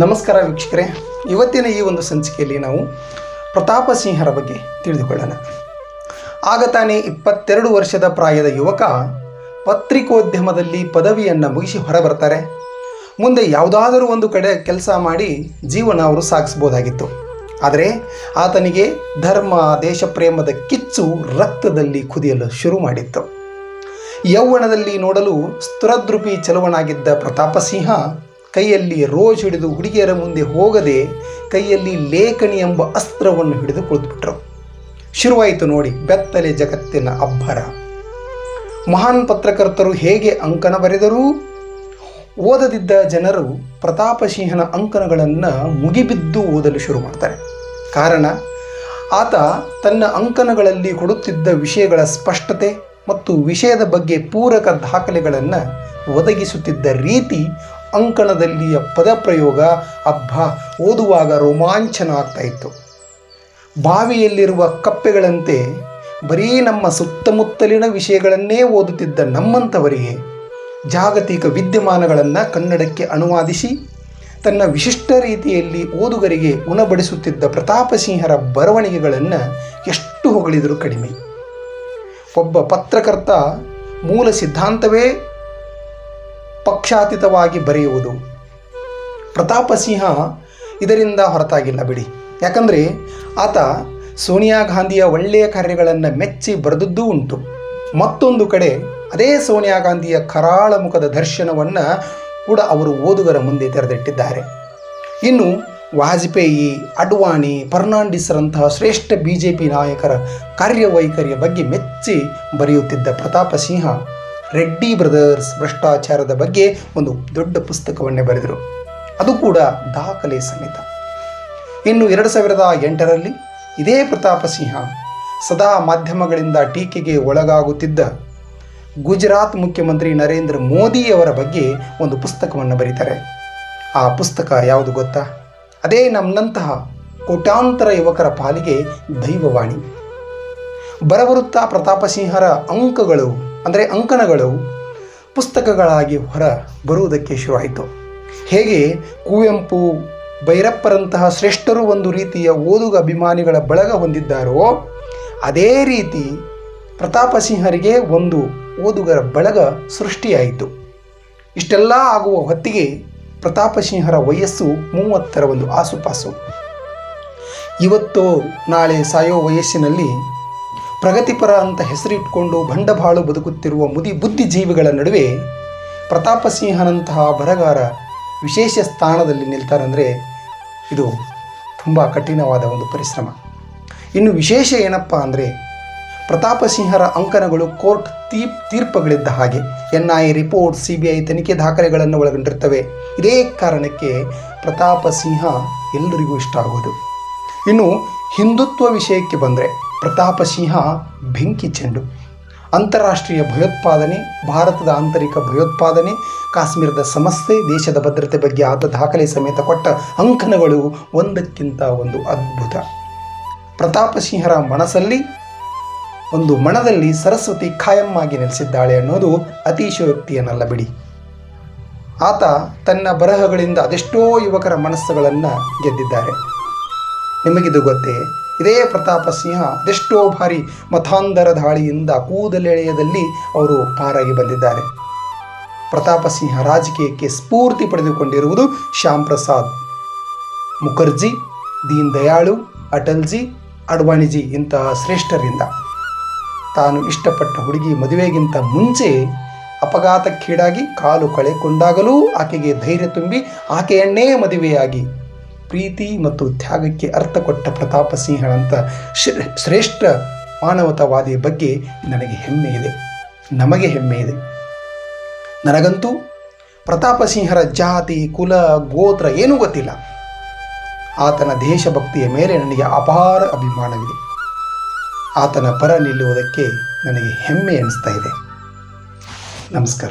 ನಮಸ್ಕಾರ ವೀಕ್ಷಕರೇ. ಇವತ್ತಿನ ಈ ಒಂದು ಸಂಚಿಕೆಯಲ್ಲಿ ನಾವು ಪ್ರತಾಪ ಸಿಂಹರ ಬಗ್ಗೆ ತಿಳಿದುಕೊಳ್ಳೋಣ. ಆಗ ತಾನೇ ಇಪ್ಪತ್ತೆರಡು ವರ್ಷದ ಪ್ರಾಯದ ಯುವಕ ಪತ್ರಿಕೋದ್ಯಮದಲ್ಲಿ ಪದವಿಯನ್ನು ಮುಗಿಸಿ ಹೊರಬರ್ತಾರೆ. ಮುಂದೆ ಯಾವುದಾದರೂ ಒಂದು ಕಡೆ ಕೆಲಸ ಮಾಡಿ ಜೀವನ ಅವರು ಸಾಗಿಸ್ಬೋದಾಗಿತ್ತು ಆದರೆ ಆತನಿಗೆ ಧರ್ಮ, ದೇಶಪ್ರೇಮದ ಕಿಚ್ಚು ರಕ್ತದಲ್ಲಿ ಕುದಿಯಲು ಶುರು ಮಾಡಿತ್ತು. ಯೌವನದಲ್ಲಿ ನೋಡಲು ಸ್ತುರದ್ರುಪಿ ಚಲುವನಾಗಿದ್ದ ಪ್ರತಾಪಸಿಂಹ ಕೈಯಲ್ಲಿ ರೋಜ್ ಹಿಡಿದು ಹುಡುಗಿಯರ ಮುಂದೆ ಹೋಗದೆ ಕೈಯಲ್ಲಿ ಲೇಖನಿ ಎಂಬ ಅಸ್ತ್ರವನ್ನು ಹಿಡಿದು ಕುಳಿತುಬಿಟ್ರು. ಶುರುವಾಯಿತು ನೋಡಿ ಬೆತ್ತಲೆ ಜಗತ್ತಿನ ಅಬ್ಬರ. ಮಹಾನ್ ಪತ್ರಕರ್ತರು ಹೇಗೆ ಅಂಕನ ಬರೆದರೂ, ಓದದಿದ್ದ ಜನರು ಪ್ರತಾಪಸಿಂಹನ ಅಂಕಣಗಳನ್ನು ಮುಗಿಬಿದ್ದು ಓದಲು ಶುರು ಮಾಡ್ತಾರೆ. ಕಾರಣ, ಆತ ತನ್ನ ಅಂಕಣಗಳಲ್ಲಿ ಕೊಡುತ್ತಿದ್ದ ವಿಷಯಗಳ ಸ್ಪಷ್ಟತೆ ಮತ್ತು ವಿಷಯದ ಬಗ್ಗೆ ಪೂರಕ ದಾಖಲೆಗಳನ್ನು ಒದಗಿಸುತ್ತಿದ್ದ ರೀತಿ ಅಂಕಣದಲ್ಲಿಯ ಪದಪ್ರಯೋಗ ಅಬ್ಬ ಓದುವಾಗ ರೋಮಾಂಚನ ಆಗ್ತಾ ಇತ್ತು ಬಾವಿಯಲ್ಲಿರುವ ಕಪ್ಪೆಗಳಂತೆ ಬರೀ ನಮ್ಮ ಸುತ್ತಮುತ್ತಲಿನ ವಿಷಯಗಳನ್ನೇ ಓದುತ್ತಿದ್ದ ನಮ್ಮಂಥವರಿಗೆ ಜಾಗತಿಕ ವಿದ್ಯಮಾನಗಳನ್ನು ಕನ್ನಡಕ್ಕೆ ಅನುವಾದಿಸಿ ತನ್ನ ವಿಶಿಷ್ಟ ರೀತಿಯಲ್ಲಿ ಓದುಗರಿಗೆ ಉಣಬಡಿಸುತ್ತಿದ್ದ ಪ್ರತಾಪಸಿಂಹರ ಬರವಣಿಗೆಗಳನ್ನು ಎಷ್ಟು ಹೊಗಳಿದರೂ ಕಡಿಮೆ. ಒಬ್ಬ ಪತ್ರಕರ್ತ ಮೂಲ ಸಿದ್ಧಾಂತವೇ ಪಕ್ಷಾತೀತವಾಗಿ ಬರೆಯುವುದು. ಪ್ರತಾಪ ಸಿಂಹ ಇದರಿಂದ ಹೊರತಾಗಿಲ್ಲ ಬಿಡಿ. ಯಾಕಂದರೆ ಆತ ಸೋನಿಯಾ ಗಾಂಧಿಯ ಒಳ್ಳೆಯ ಕಾರ್ಯಗಳನ್ನು ಮೆಚ್ಚಿ ಬರೆದದ್ದೂ ಉಂಟು. ಮತ್ತೊಂದು ಕಡೆ ಅದೇ ಸೋನಿಯಾ ಗಾಂಧಿಯ ಕರಾಳ ಮುಖದ ದರ್ಶನವನ್ನು ಕೂಡ ಅವರು ಓದುಗರ ಮುಂದೆ ತೆರೆದಿಟ್ಟಿದ್ದಾರೆ. ಇನ್ನು ವಾಜಪೇಯಿ, ಅಡ್ವಾಣಿ, ಫರ್ನಾಂಡಿಸ್ರಂತಹ ಶ್ರೇಷ್ಠ ಬಿ ಜೆ ಪಿ ನಾಯಕರ ಕಾರ್ಯವೈಖರಿಯ ಬಗ್ಗೆ ಮೆಚ್ಚಿ ಬರೆಯುತ್ತಿದ್ದ ಪ್ರತಾಪ ಸಿಂಹ ರೆಡ್ಡಿ ಬ್ರದರ್ಸ್ ಭ್ರಷ್ಟಾಚಾರದ ಬಗ್ಗೆ ಒಂದು ದೊಡ್ಡ ಪುಸ್ತಕವನ್ನೇ ಬರೆದರು. ಅದು ಕೂಡ ದಾಖಲೆ ಸಮೇತ. ಇನ್ನು ಎರಡು ಸಾವಿರದ ಎಂಟರಲ್ಲಿ ಇದೇ ಪ್ರತಾಪ ಸಿಂಹ ಸದಾ ಮಾಧ್ಯಮಗಳಿಂದ ಟೀಕೆಗೆ ಒಳಗಾಗುತ್ತಿದ್ದ ಗುಜರಾತ್ ಮುಖ್ಯಮಂತ್ರಿ ನರೇಂದ್ರ ಮೋದಿಯವರ ಬಗ್ಗೆ ಒಂದು ಪುಸ್ತಕವನ್ನು ಬರೀತಾರೆ. ಆ ಪುಸ್ತಕ ಯಾವುದು ಗೊತ್ತಾ? ಅದೇ ನಮ್ಮಂತಹ ಕೋಟ್ಯಾಂತರ ಯುವಕರ ಪಾಲಿಗೆ ದೈವವಾಣಿ. ಬರಬರುತ್ತಾ ಪ್ರತಾಪಸಿಂಹರ ಅಂಕಗಳು ಅಂದರೆ ಅಂಕಣಗಳು ಪುಸ್ತಕಗಳಾಗಿ ಹೊರ ಬರುವುದಕ್ಕೆ ಶುರುವಾಯಿತು. ಹೇಗೆ ಕುವೆಂಪು ಭೈರಪ್ಪರಂತಹ ಶ್ರೇಷ್ಠರು ಒಂದು ರೀತಿಯ ಓದುಗ ಅಭಿಮಾನಿಗಳ ಬಳಗ ಹೊಂದಿದ್ದಾರೋ, ಅದೇ ರೀತಿ ಪ್ರತಾಪಸಿಂಹರಿಗೆ ಒಂದು ಓದುಗರ ಬಳಗ ಸೃಷ್ಟಿಯಾಯಿತು. ಇಷ್ಟೆಲ್ಲ ಆಗುವ ಹೊತ್ತಿಗೆ ಪ್ರತಾಪಸಿಂಹರ ವಯಸ್ಸು ಮೂವತ್ತರ ಒಂದು ಆಸುಪಾಸು. ಇವತ್ತು ನಾಳೆ ಸಾಯೋ ವಯಸ್ಸಿನಲ್ಲಿ ಪ್ರಗತಿಪರ ಅಂತ ಹೆಸರಿಟ್ಕೊಂಡು ಬಂಡಬಾಳು ಬದುಕುತ್ತಿರುವ ಮುದಿ ಬುದ್ಧಿಜೀವಿಗಳ ನಡುವೆ ಪ್ರತಾಪಸಿಂಹನಂತಹ ಬರಗಾರ ವಿಶೇಷ ಸ್ಥಾನದಲ್ಲಿ ನಿಲ್ತಾರಂದರೆ ಇದು ತುಂಬ ಕಠಿಣವಾದ ಒಂದು ಪರಿಶ್ರಮ. ಇನ್ನು ವಿಶೇಷ ಏನಪ್ಪ ಅಂದರೆ ಪ್ರತಾಪಸಿಂಹರ ಅಂಕನಗಳು ಕೋರ್ಟ್ ತೀಪ್ ತೀರ್ಪುಗಳಿದ್ದ ಹಾಗೆ N I report C B I ತನಿಖೆ ದಾಖಲೆಗಳನ್ನು ಒಳಗೊಂಡಿರ್ತವೆ. ಇದೇ ಕಾರಣಕ್ಕೆ ಪ್ರತಾಪ ಸಿಂಹ ಎಲ್ಲರಿಗೂ ಇಷ್ಟ ಆಗೋದು. ಇನ್ನು ಹಿಂದುತ್ವ ವಿಷಯಕ್ಕೆ ಬಂದರೆ ಪ್ರತಾಪ ಸಿಂಹ ಬೆಂಕಿ ಚೆಂಡು. ಅಂತಾರಾಷ್ಟ್ರೀಯ ಭಯೋತ್ಪಾದನೆ, ಭಾರತದ ಆಂತರಿಕ ಭಯೋತ್ಪಾದನೆ, ಕಾಶ್ಮೀರದ ಸಮಸ್ಯೆ, ದೇಶದ ಭದ್ರತೆ ಬಗ್ಗೆ ಆತ ದಾಖಲೆ ಸಮೇತ ಕೊಟ್ಟ ಅಂಕಣಗಳು ಒಂದಕ್ಕಿಂತ ಒಂದು ಅದ್ಭುತ. ಪ್ರತಾಪ ಸಿಂಹರ ಮನಸ್ಸಲ್ಲಿ, ಒಂದು ಮಣದಲ್ಲಿ ಸರಸ್ವತಿ ಖಾಯಮ್ಮಾಗಿ ನೆಲೆಸಿದ್ದಾಳೆ ಅನ್ನೋದು ಅತಿಶಯೋಕ್ತಿಯನ್ನಲ್ಲ ಬಿಡಿ. ಆತ ತನ್ನ ಬರಹಗಳಿಂದ ಅದೆಷ್ಟೋ ಯುವಕರ ಮನಸ್ಸುಗಳನ್ನು ಗೆದ್ದಿದ್ದಾರೆ. ನಿಮಗಿದು ಗೊತ್ತೇ ಇದೇ ಪ್ರತಾಪ ಸಿಂಹ ಅದೆಷ್ಟೋ ಬಾರಿ ಮತಾಂಧರ ದಾಳಿಯಿಂದ ಕೂದಲೆಳೆಯದಲ್ಲಿ ಅವರು ಪಾರಾಗಿ ಬಂದಿದ್ದಾರೆ. ಪ್ರತಾಪ ಸಿಂಹ ರಾಜಕೀಯಕ್ಕೆ ಸ್ಫೂರ್ತಿ ಪಡೆದುಕೊಂಡಿರುವುದು ಶ್ಯಾಮ್ ಪ್ರಸಾದ್ ಮುಖರ್ಜಿ, ದೀನ್ ದಯಾಳು, ಅಟಲ್ಜಿ, ಅಡ್ವಾಣಿಜಿ ಇಂತಹ ಶ್ರೇಷ್ಠರಿಂದ. ತಾನು ಇಷ್ಟಪಟ್ಟ ಹುಡುಗಿ ಮದುವೆಗಿಂತ ಮುಂಚೆ ಅಪಘಾತಕ್ಕೀಡಾಗಿ ಕಾಲು ಕಳೆಕೊಂಡಾಗಲೂ ಆಕೆಗೆ ಧೈರ್ಯ ತುಂಬಿ ಆಕೆಯನ್ನೇ ಮದುವೆಯಾಗಿ ಪ್ರೀತಿ ಮತ್ತು ತ್ಯಾಗಕ್ಕೆ ಅರ್ಥ ಕೊಟ್ಟ ಪ್ರತಾಪ ಸಿಂಹಳಂಥ ಶ್ರೇ- ಶ್ರೇಷ್ಠ ಮಾನವತಾವಾದಿಯ ಬಗ್ಗೆ ನನಗೆ ಹೆಮ್ಮೆ ಇದೆ. ನಮಗೆ ಹೆಮ್ಮೆ ಇದೆ. ನನಗಂತೂ ಪ್ರತಾಪ ಸಿಂಹರ ಜಾತಿ, ಕುಲ, ಗೋತ್ರ ಏನೂ ಗೊತ್ತಿಲ್ಲ. ಆತನ ದೇಶಭಕ್ತಿಯ ಮೇಲೆ ನನಗೆ ಅಪಾರ ಅಭಿಮಾನವಿದೆ. ಆತನ ಪರ ನಿಲ್ಲುವುದಕ್ಕೆ ನನಗೆ ಹೆಮ್ಮೆ ಅನಿಸ್ತಾ ಇದೆ. ನಮಸ್ಕಾರ.